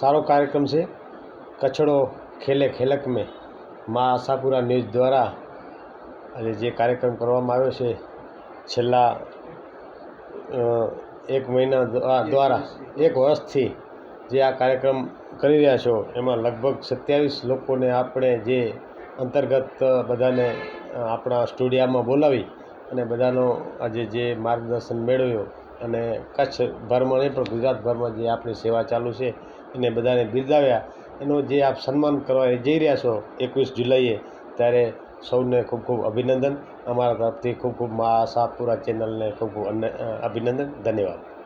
સારો કાર્યક્રમ છે. કચડો ખેલે ખેલક મેં મા આશાપુરા ન્યૂઝ દ્વારા આજે જે કાર્યક્રમ કરવામાં આવ્યો છે, છેલ્લા એક મહિના દ્વારા એક વર્ષથી જે આ કાર્યક્રમ કરી રહ્યા છો, એમાં લગભગ સત્યાવીસ લોકોને આપણે જે અંતર્ગત બધાને આપણા સ્ટુડિયામાં બોલાવી અને બધાનો આજે જે માર્ગદર્શન મેળવ્યો અને કચ્છ ભરમાં નહીં, પણ ગુજરાતભરમાં જે આપણી સેવા ચાલુ છે, એને બધાને બિરદાવ્યા. એનો જે આપ સન્માન કરવા જઈ રહ્યા છો એકવીસ જુલાઈએ, ત્યારે સૌને ખૂબ ખૂબ અભિનંદન. અમારા તરફથી ખૂબ ખૂબ મા આશાપુરા ચેનલને ખૂબ ખૂબ અભિનંદન. ધન્યવાદ.